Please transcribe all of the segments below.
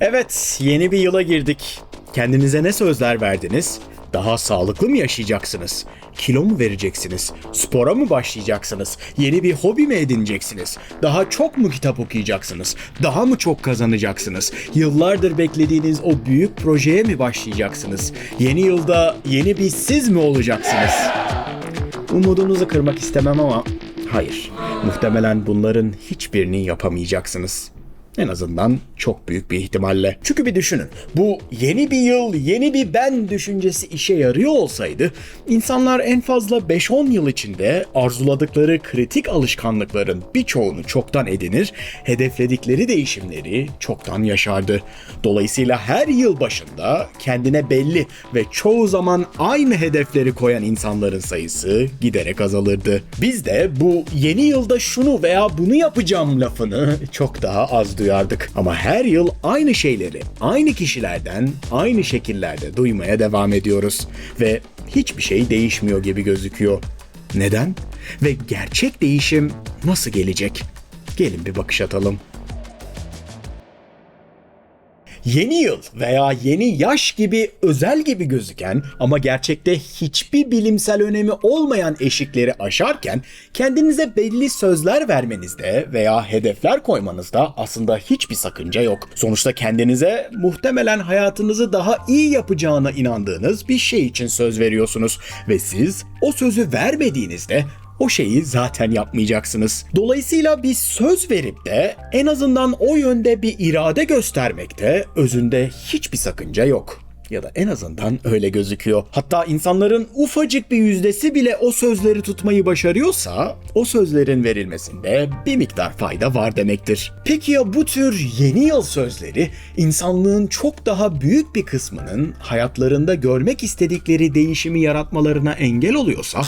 Evet, yeni bir yıla girdik. Kendinize ne sözler verdiniz? Daha sağlıklı mı yaşayacaksınız? Kilo mu vereceksiniz? Spora mı başlayacaksınız? Yeni bir hobi mi edineceksiniz? Daha çok mu kitap okuyacaksınız? Daha mı çok kazanacaksınız? Yıllardır beklediğiniz o büyük projeye mi başlayacaksınız? Yeni yılda yeni bir siz mi olacaksınız? Umudunuzu kırmak istemem ama hayır. Muhtemelen bunların hiçbirini yapamayacaksınız. En azından çok büyük bir ihtimalle. Çünkü bir düşünün. Bu yeni bir yıl, yeni bir ben düşüncesi işe yarıyor olsaydı insanlar en fazla 5-10 yıl içinde arzuladıkları kritik alışkanlıkların birçoğunu çoktan edinir, hedefledikleri değişimleri çoktan yaşardı. Dolayısıyla her yıl başında kendine belli ve çoğu zaman aynı hedefleri koyan insanların sayısı giderek azalırdı. Biz de bu yeni yılda şunu veya bunu yapacağım lafını çok daha az duyardık. Ama her yıl aynı şeyleri aynı kişilerden aynı şekillerde duymaya devam ediyoruz ve hiçbir şey değişmiyor gibi gözüküyor. Neden? Ve gerçek değişim nasıl gelecek? Gelin bir bakış atalım. Yeni yıl veya yeni yaş gibi özel gibi gözüken ama gerçekte hiçbir bilimsel önemi olmayan eşikleri aşarken kendinize belli sözler vermenizde veya hedefler koymanızda aslında hiçbir sakınca yok. Sonuçta kendinize muhtemelen hayatınızı daha iyi yapacağına inandığınız bir şey için söz veriyorsunuz ve siz o sözü vermediğinizde o şeyi zaten yapmayacaksınız. Dolayısıyla bir söz verip de en azından o yönde bir irade göstermekte özünde hiçbir sakınca yok. Ya da en azından öyle gözüküyor. Hatta insanların ufacık bir yüzdesi bile o sözleri tutmayı başarıyorsa o sözlerin verilmesinde bir miktar fayda var demektir. Peki ya bu tür yeni yıl sözleri insanlığın çok daha büyük bir kısmının hayatlarında görmek istedikleri değişimi yaratmalarına engel oluyorsa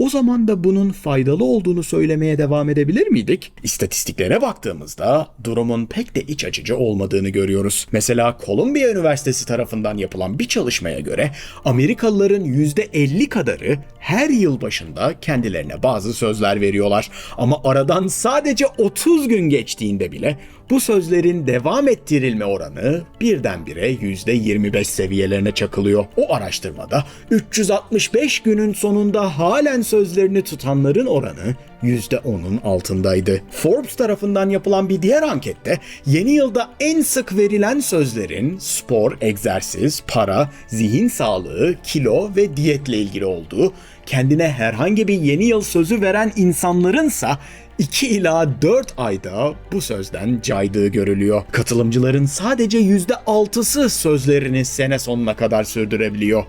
o zaman da bunun faydalı olduğunu söylemeye devam edebilir miydik? İstatistiklere baktığımızda durumun pek de iç açıcı olmadığını görüyoruz. Mesela Columbia Üniversitesi tarafından yapılan bir çalışmaya göre Amerikalıların %50 kadarı her yıl başında kendilerine bazı sözler veriyorlar. Ama aradan sadece 30 gün geçtiğinde bile bu sözlerin devam ettirilme oranı birdenbire %25 seviyelerine çakılıyor. O araştırmada 365 günün sonunda halen sözlerini tutanların oranı %10'un altındaydı. Forbes tarafından yapılan bir diğer ankette yeni yılda en sık verilen sözlerin spor, egzersiz, para, zihin sağlığı, kilo ve diyetle ilgili olduğu, kendine herhangi bir yeni yıl sözü veren insanlarınsa 2 ila 4 ayda bu sözden caydığı görülüyor. Katılımcıların sadece %6'sı sözlerini sene sonuna kadar sürdürebiliyor.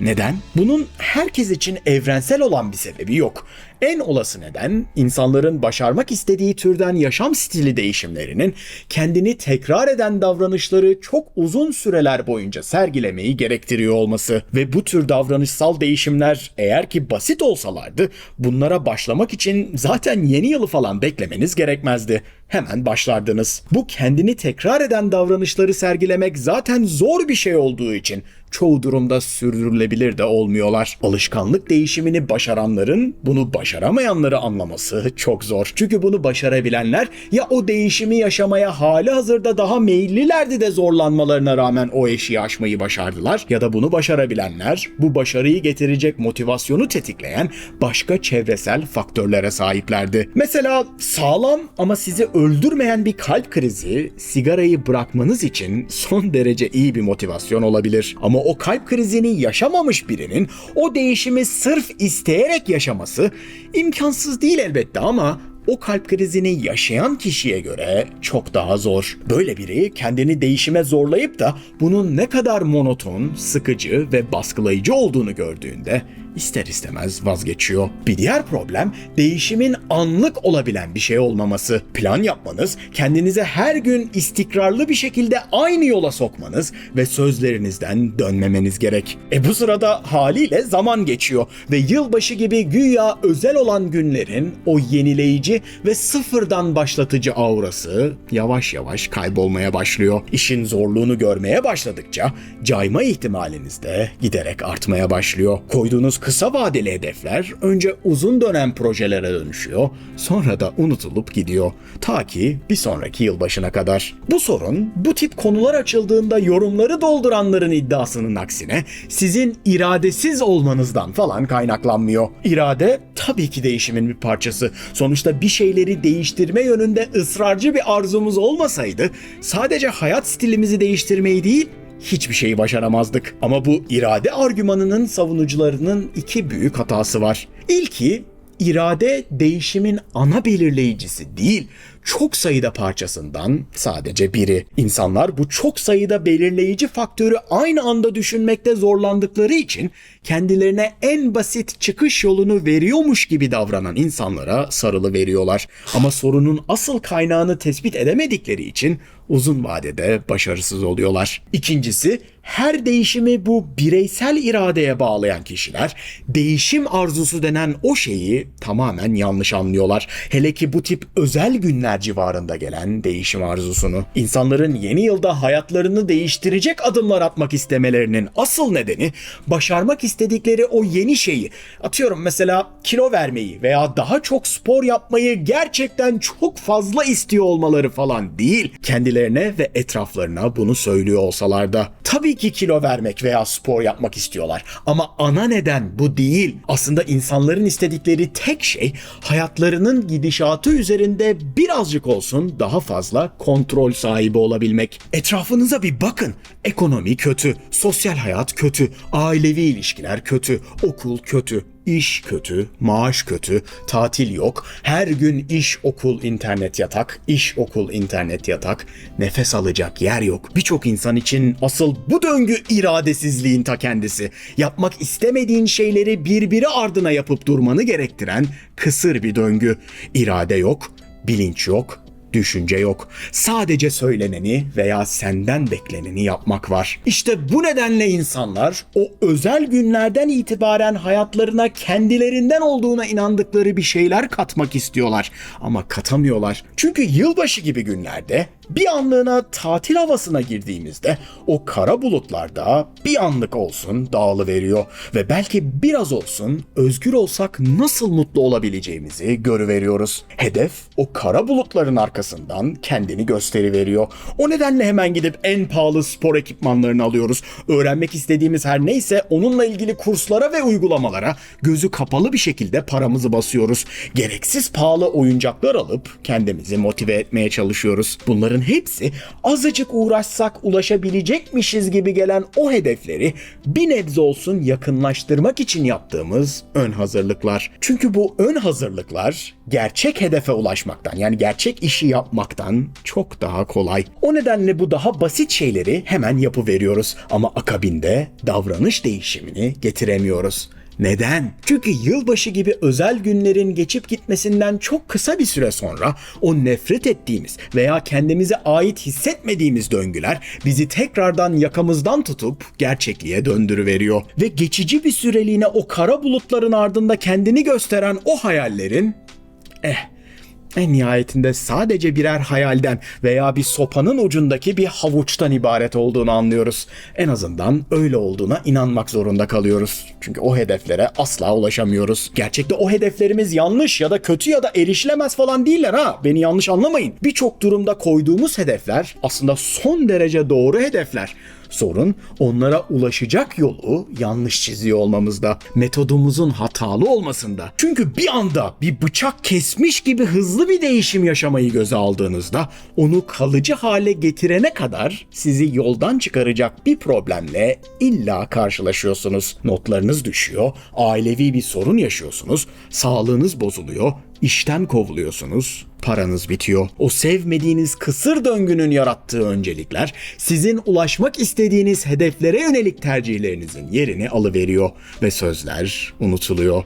Neden? Bunun herkes için evrensel olan bir sebebi yok. En olası neden insanların başarmak istediği türden yaşam stili değişimlerinin kendini tekrar eden davranışları çok uzun süreler boyunca sergilemeyi gerektiriyor olması ve bu tür davranışsal değişimler eğer ki basit olsalardı bunlara başlamak için zaten yeni yılı falan beklemeniz gerekmezdi. Hemen başlardınız. Bu kendini tekrar eden davranışları sergilemek zaten zor bir şey olduğu için çoğu durumda sürdürülebilir de olmuyorlar. Alışkanlık değişimini başaranların bunu başaramayanları anlaması çok zor. Çünkü bunu başarabilenler ya o değişimi yaşamaya hali hazırda daha meyillilerdi de zorlanmalarına rağmen o eşiği aşmayı başardılar ya da bunu başarabilenler bu başarıyı getirecek motivasyonu tetikleyen başka çevresel faktörlere sahiplerdi. Mesela sağlam ama sizi öldürmeyen bir kalp krizi sigarayı bırakmanız için son derece iyi bir motivasyon olabilir. Ama o kalp krizini yaşamamış birinin o değişimi sırf isteyerek yaşaması imkansız değil elbette ama o kalp krizini yaşayan kişiye göre çok daha zor. Böyle biri kendini değişime zorlayıp da bunun ne kadar monoton, sıkıcı ve baskılayıcı olduğunu gördüğünde ister istemez vazgeçiyor. Bir diğer problem değişimin anlık olabilen bir şey olmaması. Plan yapmanız, kendinize her gün istikrarlı bir şekilde aynı yola sokmanız ve sözlerinizden dönmemeniz gerek. E bu sırada haliyle zaman geçiyor ve yılbaşı gibi güya özel olan günlerin o yenileyici ve sıfırdan başlatıcı aurası yavaş yavaş kaybolmaya başlıyor. İşin zorluğunu görmeye başladıkça cayma ihtimaliniz de giderek artmaya başlıyor. Koyduğunuz Kısa vadeli hedefler önce uzun dönem projelere dönüşüyor, sonra da unutulup gidiyor. Ta ki bir sonraki yılbaşına kadar. Bu sorun bu tip konular açıldığında yorumları dolduranların iddiasının aksine sizin iradesiz olmanızdan falan kaynaklanmıyor. İrade tabii ki değişimin bir parçası. Sonuçta bir şeyleri değiştirme yönünde ısrarcı bir arzumuz olmasaydı sadece hayat stilimizi değiştirmeyi değil hiçbir şeyi başaramazdık. Ama bu irade argümanının savunucularının iki büyük hatası var. İlki irade değişimin ana belirleyicisi değil, çok sayıda parçasından sadece biri. İnsanlar bu çok sayıda belirleyici faktörü aynı anda düşünmekte zorlandıkları için kendilerine en basit çıkış yolunu veriyormuş gibi davranan insanlara sarılı veriyorlar. Ama sorunun asıl kaynağını tespit edemedikleri için uzun vadede başarısız oluyorlar. İkincisi, her değişimi bu bireysel iradeye bağlayan kişiler değişim arzusu denen o şeyi tamamen yanlış anlıyorlar. Hele ki bu tip özel günler civarında gelen değişim arzusunu. İnsanların yeni yılda hayatlarını değiştirecek adımlar atmak istemelerinin asıl nedeni başarmak istedikleri o yeni şeyi atıyorum mesela kilo vermeyi veya daha çok spor yapmayı gerçekten çok fazla istiyor olmaları falan değil. Kendilerine ve etraflarına bunu söylüyor olsalar da. Tabii ki kilo vermek veya spor yapmak istiyorlar ama ana neden bu değil. Aslında insanların istedikleri tek şey hayatlarının gidişatı üzerinde birazcık olsun daha fazla kontrol sahibi olabilmek. Etrafınıza bir bakın. Ekonomi kötü, sosyal hayat kötü, ailevi ilişkiler kötü, okul kötü, İş kötü, maaş kötü, tatil yok. Her gün iş, okul, internet yatak, iş, okul, internet yatak. Nefes alacak yer yok. Birçok insan için asıl bu döngü iradesizliğin ta kendisi. Yapmak istemediğin şeyleri birbiri ardına yapıp durmanı gerektiren kısır bir döngü. İrade yok, bilinç yok, Düşünce yok. Sadece söyleneni veya senden bekleneni yapmak var. İşte bu nedenle insanlar o özel günlerden itibaren hayatlarına kendilerinden olduğuna inandıkları bir şeyler katmak istiyorlar ama katamıyorlar. Çünkü yılbaşı gibi günlerde bir anlığına tatil havasına girdiğimizde o kara bulutlarda bir anlık olsun dağılı veriyor ve belki biraz olsun özgür olsak nasıl mutlu olabileceğimizi görüveriyoruz. Hedef o kara bulutların arkasından kendini gösteri veriyor. O nedenle hemen gidip en pahalı spor ekipmanlarını alıyoruz. Öğrenmek istediğimiz her neyse onunla ilgili kurslara ve uygulamalara gözü kapalı bir şekilde paramızı basıyoruz. Gereksiz pahalı oyuncaklar alıp kendimizi motive etmeye çalışıyoruz. Bunların hepsi azıcık uğraşsak ulaşabilecekmişiz gibi gelen o hedefleri bir nebze olsun yakınlaştırmak için yaptığımız ön hazırlıklar. Çünkü bu ön hazırlıklar gerçek hedefe ulaşmaktan yani gerçek işi yapmaktan çok daha kolay. O nedenle bu daha basit şeyleri hemen yapıveriyoruz ama akabinde davranış değişimini getiremiyoruz. Neden? Çünkü yılbaşı gibi özel günlerin geçip gitmesinden çok kısa bir süre sonra o nefret ettiğimiz veya kendimize ait hissetmediğimiz döngüler bizi tekrardan yakamızdan tutup gerçekliğe döndürüveriyor. Ve geçici bir süreliğine o kara bulutların ardında kendini gösteren o hayallerin eh en nihayetinde sadece birer hayalden veya bir sopanın ucundaki bir havuçtan ibaret olduğunu anlıyoruz. En azından öyle olduğuna inanmak zorunda kalıyoruz. Çünkü o hedeflere asla ulaşamıyoruz. Gerçekte o hedeflerimiz yanlış ya da kötü ya da erişilemez falan değiller ha. Beni yanlış anlamayın. Birçok durumda koyduğumuz hedefler aslında son derece doğru hedefler. Sorun onlara ulaşacak yolu yanlış çiziyor olmamızda. Metodumuzun hatalı olmasında. Çünkü bir anda bir bıçak kesmiş gibi hızlı bir değişim yaşamayı göze aldığınızda onu kalıcı hale getirene kadar sizi yoldan çıkaracak bir problemle illa karşılaşıyorsunuz. Notlarınız düşüyor, ailevi bir sorun yaşıyorsunuz, sağlığınız bozuluyor, işten kovuluyorsunuz, paranız bitiyor. O sevmediğiniz kısır döngünün yarattığı öncelikler sizin ulaşmak istediğiniz hedeflere yönelik tercihlerinizin yerini alıveriyor ve sözler unutuluyor.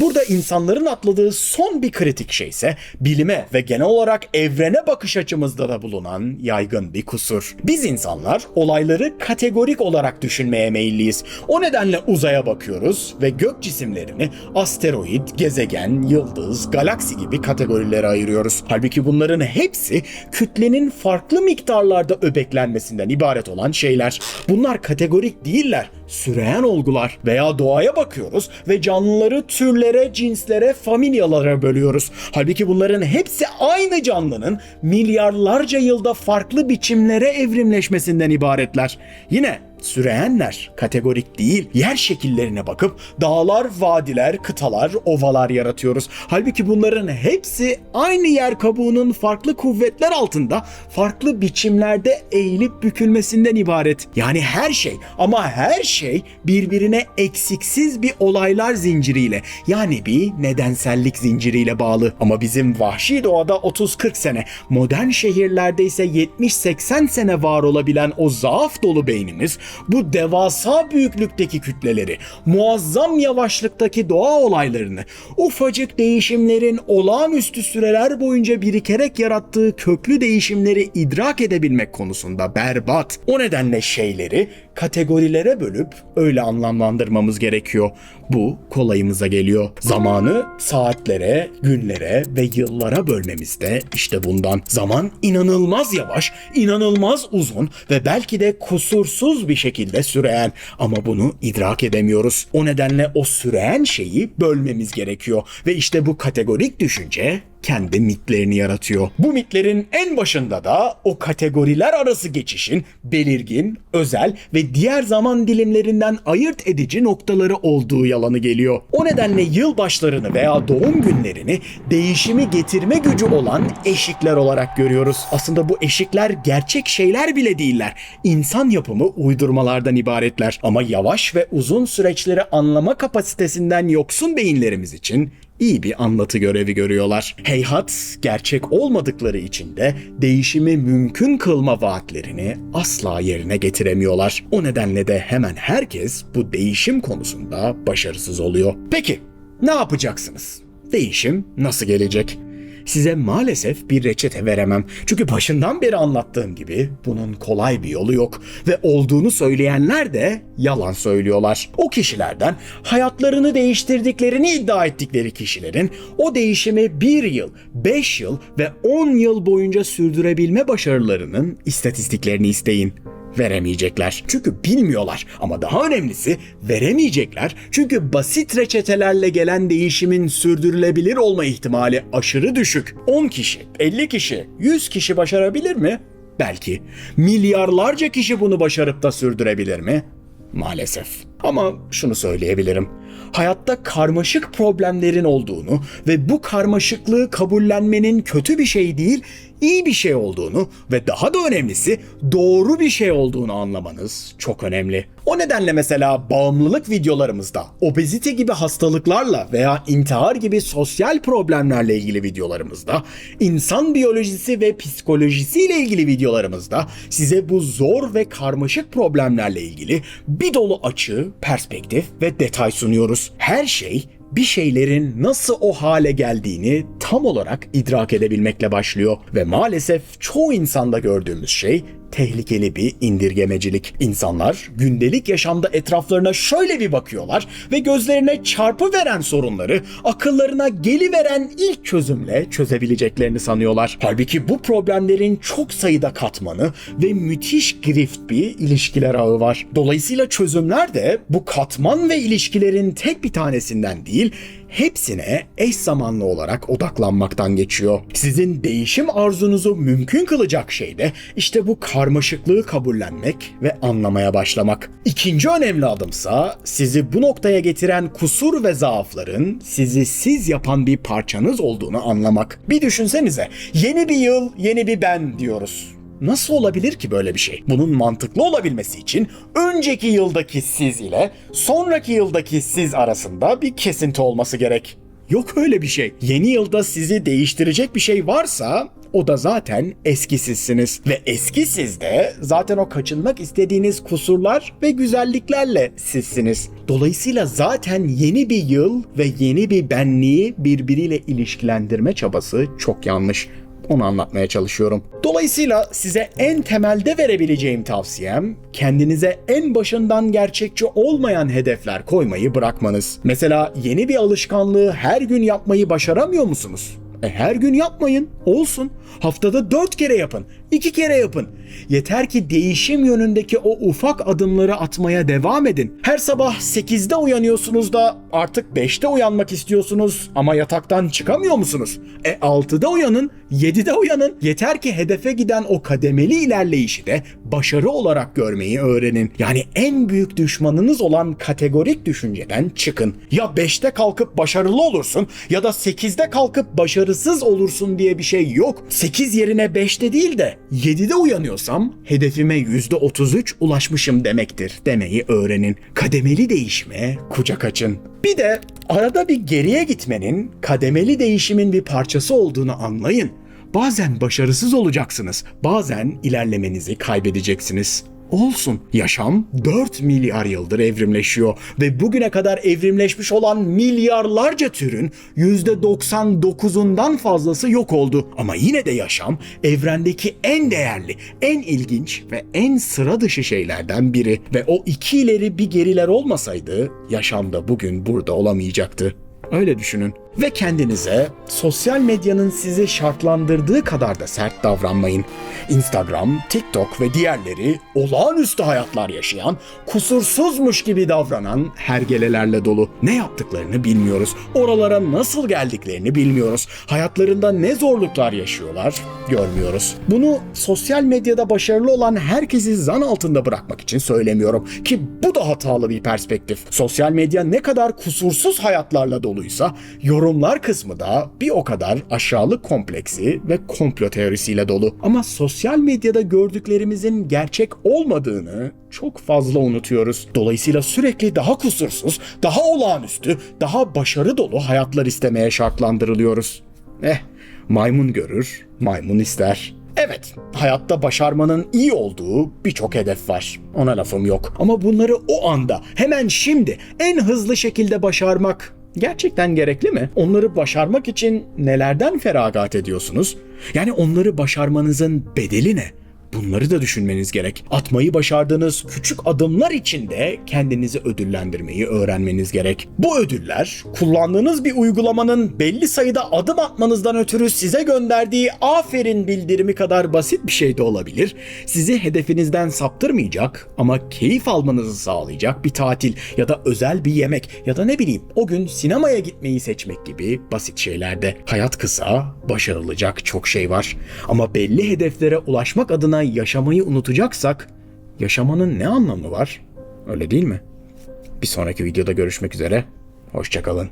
Burada insanların atladığı son bir kritik şey ise bilime ve genel olarak evrene bakış açımızda da bulunan yaygın bir kusur. Biz insanlar olayları kategorik olarak düşünmeye meyilliyiz. O nedenle uzaya bakıyoruz ve gök cisimlerini asteroid, gezegen, yıldız, galaksi gibi kategorilere ayırıyoruz. Halbuki bunların hepsi kütlenin farklı miktarlarda öbeklenmesinden ibaret olan şeyler. Bunlar kategorik değiller, süreyen olgular. Veya doğaya bakıyoruz ve canlıları türlere, cinslere, familyalara bölüyoruz. Halbuki bunların hepsi aynı canlının milyarlarca yılda farklı biçimlere evrimleşmesinden ibaretler. Yine Süreyenler kategorik değil. Yer şekillerine bakıp dağlar, vadiler, kıtalar, ovalar yaratıyoruz. Halbuki bunların hepsi aynı yer kabuğunun farklı kuvvetler altında farklı biçimlerde eğilip bükülmesinden ibaret. Yani her şey ama her şey birbirine eksiksiz bir olaylar zinciriyle yani bir nedensellik zinciriyle bağlı. Ama bizim vahşi doğada 30-40 sene, modern şehirlerde ise 70-80 sene var olabilen o zaaf dolu beynimiz bu devasa büyüklükteki kütleleri, muazzam yavaşlıktaki doğa olaylarını, ufacık değişimlerin olağanüstü süreler boyunca birikerek yarattığı köklü değişimleri idrak edebilmek konusunda berbat. O nedenle şeyleri kategorilere bölüp öyle anlamlandırmamız gerekiyor. Bu kolayımıza geliyor. Zamanı saatlere, günlere ve yıllara bölmemiz de işte bundan. Zaman inanılmaz yavaş, inanılmaz uzun ve belki de kusursuz bir şekilde süreyen ama bunu idrak edemiyoruz. O nedenle o süreyen şeyi bölmemiz gerekiyor ve işte bu kategorik düşünce kendi mitlerini yaratıyor. Bu mitlerin en başında da o kategoriler arası geçişin belirgin, özel ve diğer zaman dilimlerinden ayırt edici noktaları olduğu yalanı geliyor. O nedenle yılbaşlarını veya doğum günlerini değişimi getirme gücü olan eşikler olarak görüyoruz. Aslında bu eşikler gerçek şeyler bile değiller. İnsan yapımı uydurmalardan ibaretler. Ama yavaş ve uzun süreçleri anlama kapasitesinden yoksun beyinlerimiz için iyi bir anlatı görevi görüyorlar. Heyhat gerçek olmadıkları için de değişimi mümkün kılma vaatlerini asla yerine getiremiyorlar. O nedenle de hemen herkes bu değişim konusunda başarısız oluyor. Peki ne yapacaksınız? Değişim nasıl gelecek? Size maalesef bir reçete veremem. Çünkü başından beri anlattığım gibi bunun kolay bir yolu yok ve olduğunu söyleyenler de yalan söylüyorlar. O kişilerden hayatlarını değiştirdiklerini iddia ettikleri kişilerin o değişimi 1 yıl, 5 yıl ve 10 yıl boyunca sürdürebilme başarılarının istatistiklerini isteyin veremeyecekler. Çünkü bilmiyorlar ama daha önemlisi veremeyecekler. Çünkü basit reçetelerle gelen değişimin sürdürülebilir olma ihtimali aşırı düşük. 10 kişi, 50 kişi, 100 kişi başarabilir mi? Belki. Milyarlarca kişi bunu başarıp da sürdürebilir mi? Maalesef. Ama şunu söyleyebilirim. Hayatta karmaşık problemlerin olduğunu ve bu karmaşıklığı kabullenmenin kötü bir şey değil, iyi bir şey olduğunu ve daha da önemlisi doğru bir şey olduğunu anlamanız çok önemli. O nedenle mesela bağımlılık videolarımızda, obezite gibi hastalıklarla veya intihar gibi sosyal problemlerle ilgili videolarımızda, insan biyolojisi ve psikolojisiyle ilgili videolarımızda size bu zor ve karmaşık problemlerle ilgili bir dolu perspektif ve detay sunuyoruz. Her şey bir şeylerin nasıl o hale geldiğini tam olarak idrak edebilmekle başlıyor ve maalesef çoğu insanda gördüğümüz şey tehlikeli bir indirgemecilik. İnsanlar gündelik yaşamda etraflarına şöyle bir bakıyorlar ve gözlerine çarpı veren sorunları akıllarına geliveren ilk çözümle çözebileceklerini sanıyorlar. Halbuki bu problemlerin çok sayıda katmanı ve müthiş grift bir ilişkiler ağı var. Dolayısıyla çözümler de bu katman ve ilişkilerin tek bir tanesinden değil, hepsine eş zamanlı olarak odaklanmaktan geçiyor. Sizin değişim arzunuzu mümkün kılacak şey de işte bu karmaşıklığı kabullenmek ve anlamaya başlamak. İkinci önemli adımsa sizi bu noktaya getiren kusur ve zaafların sizi siz yapan bir parçanız olduğunu anlamak. Bir düşünsenize yeni bir yıl yeni bir ben diyoruz. Nasıl olabilir ki böyle bir şey? Bunun mantıklı olabilmesi için önceki yıldaki siz ile sonraki yıldaki siz arasında bir kesinti olması gerek. Yok öyle bir şey. Yeni yılda sizi değiştirecek bir şey varsa O da zaten eski sizsiniz. Ve eski siz de zaten o kaçınmak istediğiniz kusurlar ve güzelliklerle sizsiniz. Dolayısıyla zaten yeni bir yıl ve yeni bir benliği birbiriyle ilişkilendirme çabası çok yanlış. Onu anlatmaya çalışıyorum. Dolayısıyla size en temelde verebileceğim tavsiyem kendinize en başından gerçekçi olmayan hedefler koymayı bırakmanız. Mesela yeni bir alışkanlığı her gün yapmayı başaramıyor musunuz? E her gün yapmayın. Olsun. Haftada dört kere yapın. iki kere yapın. Yeter ki değişim yönündeki o ufak adımları atmaya devam edin. Her sabah 8'de uyanıyorsunuz da artık 5'te uyanmak istiyorsunuz ama yataktan çıkamıyor musunuz? E 6'da uyanın, 7'de uyanın. Yeter ki hedefe giden o kademeli ilerleyişi de başarı olarak görmeyi öğrenin. Yani en büyük düşmanınız olan kategorik düşünceden çıkın. Ya 5'te kalkıp başarılı olursun ya da 8'de kalkıp başarısız olursun diye bir şey yok. 8 yerine 5'te değil de 7'de uyanıyorsam hedefime %33 ulaşmışım demektir demeyi öğrenin. Kademeli değişime kucak açın. Bir de arada bir geriye gitmenin kademeli değişimin bir parçası olduğunu anlayın. Bazen başarısız olacaksınız, bazen ilerlemenizi kaybedeceksiniz. Olsun. Yaşam 4 milyar yıldır evrimleşiyor ve bugüne kadar evrimleşmiş olan milyarlarca türün %99'undan fazlası yok oldu. Ama yine de yaşam evrendeki en değerli, en ilginç ve en sıra dışı şeylerden biri ve o iki ileri bir geriler olmasaydı yaşam da bugün burada olamayacaktı. Öyle düşünün. Ve kendinize sosyal medyanın sizi şartlandırdığı kadar da sert davranmayın. Instagram, TikTok ve diğerleri olağanüstü hayatlar yaşayan, kusursuzmuş gibi davranan hergelelerle dolu. Ne yaptıklarını bilmiyoruz. Oralara nasıl geldiklerini bilmiyoruz. Hayatlarında ne zorluklar yaşıyorlar görmüyoruz. Bunu sosyal medyada başarılı olan herkesi zan altında bırakmak için söylemiyorum ki bu da hatalı bir perspektif. Sosyal medya ne kadar kusursuz hayatlarla doluysa yorumlar kısmı da bir o kadar aşağılık kompleksi ve komplo teorisiyle dolu. Ama sosyal medyada gördüklerimizin gerçek olmadığını çok fazla unutuyoruz. Dolayısıyla sürekli daha kusursuz, daha olağanüstü, daha başarı dolu hayatlar istemeye şartlandırılıyoruz. Eh, maymun görür, maymun ister. Evet, hayatta başarmanın iyi olduğu birçok hedef var. Ona lafım yok. Ama bunları o anda, hemen şimdi, en hızlı şekilde başarmak gerçekten gerekli mi? Onları başarmak için nelerden feragat ediyorsunuz? Yani onları başarmanızın bedeli ne? Bunları da düşünmeniz gerek. Atmayı başardığınız küçük adımlar için de kendinizi ödüllendirmeyi öğrenmeniz gerek. Bu ödüller kullandığınız bir uygulamanın belli sayıda adım atmanızdan ötürü size gönderdiği aferin bildirimi kadar basit bir şey de olabilir. Sizi hedefinizden saptırmayacak ama keyif almanızı sağlayacak bir tatil ya da özel bir yemek ya da ne bileyim o gün sinemaya gitmeyi seçmek gibi basit şeylerde. Hayat kısa, başarılacak çok şey var. Ama belli hedeflere ulaşmak yaşamayı unutacaksak yaşamanın ne anlamı var? Öyle değil mi? Bir sonraki videoda görüşmek üzere. Hoşçakalın.